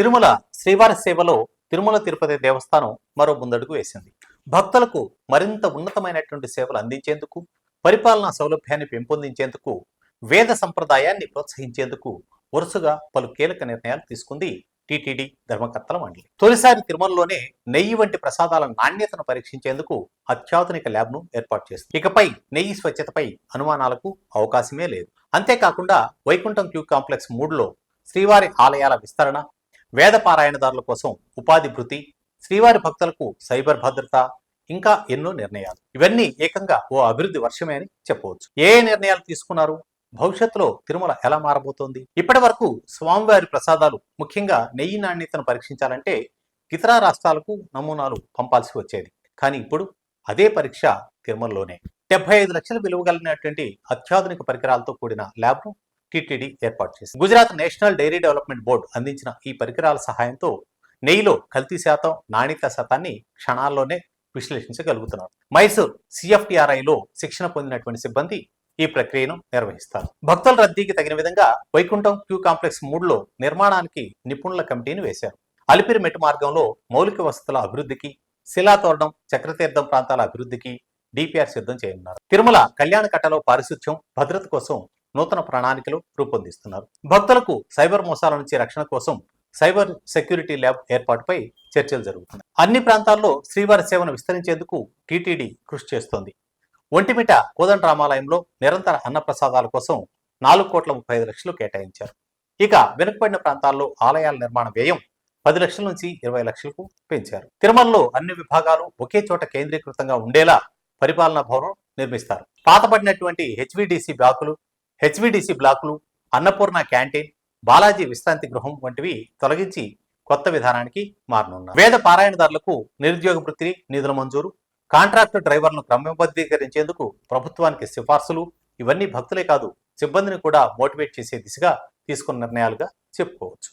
తిరుమల శ్రీవారి సేవలో తిరుమల తిరుపతి దేవస్థానం మరో ముందడుగు వేసింది. భక్తులకు మరింత ఉన్నతమైనటువంటి సేవలు అందించేందుకు పరిపాలనా సౌలభ్యాన్ని పెంపొందించేందుకు వేద సంప్రదాయాన్ని ప్రోత్సహించేందుకు వరుసగా పలు కీలక నిర్ణయాలు తీసుకుంది టిటిడి ధర్మకర్తల మండలి. తొలిసారి తిరుమలలోనే నెయ్యి వంటి ప్రసాదాల నాణ్యతను పరీక్షించేందుకు అత్యాధునిక ల్యాబ్ను ఏర్పాటు చేస్తుంది ఇకపై నెయ్యి స్వచ్ఛతపై అనుమానాలకు అవకాశమే లేదు. అంతేకాకుండా వైకుంఠం క్యూ కాంప్లెక్స్ మూడులో శ్రీవారి ఆలయాల విస్తరణ వేద పారాయణదారుల కోసం ఉపాధి భృతి శ్రీవారి భక్తులకు సైబర్ భద్రత ఇంకా ఎన్నో నిర్ణయాలు. ఇవన్నీ ఏకంగా ఓ అభివృద్ధి వర్షమే అని చెప్పవచ్చు. ఏ నిర్ణయాలు తీసుకున్నారు? భవిష్యత్తులో తిరుమల ఎలా మారబోతోంది? ఇప్పటి వరకు స్వామివారి ప్రసాదాలు ముఖ్యంగా నెయ్యి నాణ్యతను పరీక్షించాలంటే ఇతర రాష్ట్రాలకు నమూనాలు పంపాల్సి వచ్చేది. కానీ ఇప్పుడు అదే పరీక్ష తిరుమలలోనే. డెబ్బై ఐదు లక్షల విలువ కలిగినటువంటి అత్యాధునిక పరికరాలతో కూడిన ల్యాబ్ను టీటీడీ ఏర్పాటు చేసింది. Gujarat national dairy development board అందించిన ఈ పరికరాల సహాయంతో నెయ్యిలో కల్తీ శాతం నాణ్యత శాతాన్ని క్షణాల్లోనే విశ్లేషించగలుగుతున్నారు. మైసూర్ సిఎఫ్టిఆర్ఐలో శిక్షణ పొందినటువంటి సిబ్బంది ఈ ప్రక్రియను నిర్వహిస్తారు. భక్తుల రద్దీకి తగిన విధంగా వైకుంఠం క్యూ కాంప్లెక్స్ మూడులో నిర్మాణానికి నిపుణుల కమిటీని వేశారు. అలిపిరి మెట్టు మార్గంలో మౌలిక వసతుల అభివృద్ధికి శిలాతోరణం చక్రతీర్థం ప్రాంతాల అభివృద్ధికి డిపిఆర్ సిద్ధం చేయనున్నారు. తిరుమల కళ్యాణ కట్టలో పారిశుధ్యం భద్రత కోసం నూతన ప్రణాళికలు రూపొందిస్తున్నారు. భక్తులకు సైబర్ మోసాల నుంచి రక్షణ కోసం సైబర్ సెక్యూరిటీ ల్యాబ్ ఏర్పాటుపై చర్చలు జరుగుతున్నాయి. అన్ని ప్రాంతాల్లో శ్రీవారి సేవను విస్తరించేందుకు టీటీడీ కృషి చేస్తోంది. ఒంటిమిట కోదండరామాలయంలో నిరంతర అన్నప్రసాదాల కోసం నాలుగు కోట్ల ముప్పై ఐదు లక్షలు కేటాయించారు. ఇక వెనుకబడిన ప్రాంతాల్లో ఆలయాల నిర్మాణ వ్యయం పది లక్షల నుంచి ఇరవై లక్షలకు పెంచారు. తిరుమలలో అన్ని విభాగాలు ఒకే చోట కేంద్రీకృతంగా ఉండేలా పరిపాలనా భవనం నిర్మిస్తారు. పాతబడినటువంటి హెచ్విడిసి బ్లాకులు హెచ్విడిసి బ్లాకులు అన్నపూర్ణ క్యాంటీన్ బాలాజీ విశ్రాంతి గృహం వంటివి తొలగించి కొత్త విధానానికి మారనున్నారు వేద పారాయణదారులకు నిరుద్యోగ వృత్తి నిధుల మంజూరు కాంట్రాక్టు డ్రైవర్లను క్రమబద్ధీకరించేందుకు ప్రభుత్వానికి సిఫార్సులు ఇవన్నీ భక్తులే కాదు సిబ్బందిని కూడా మోటివేట్ చేసే దిశగా తీసుకున్న నిర్ణయాలుగా చెప్పుకోవచ్చు.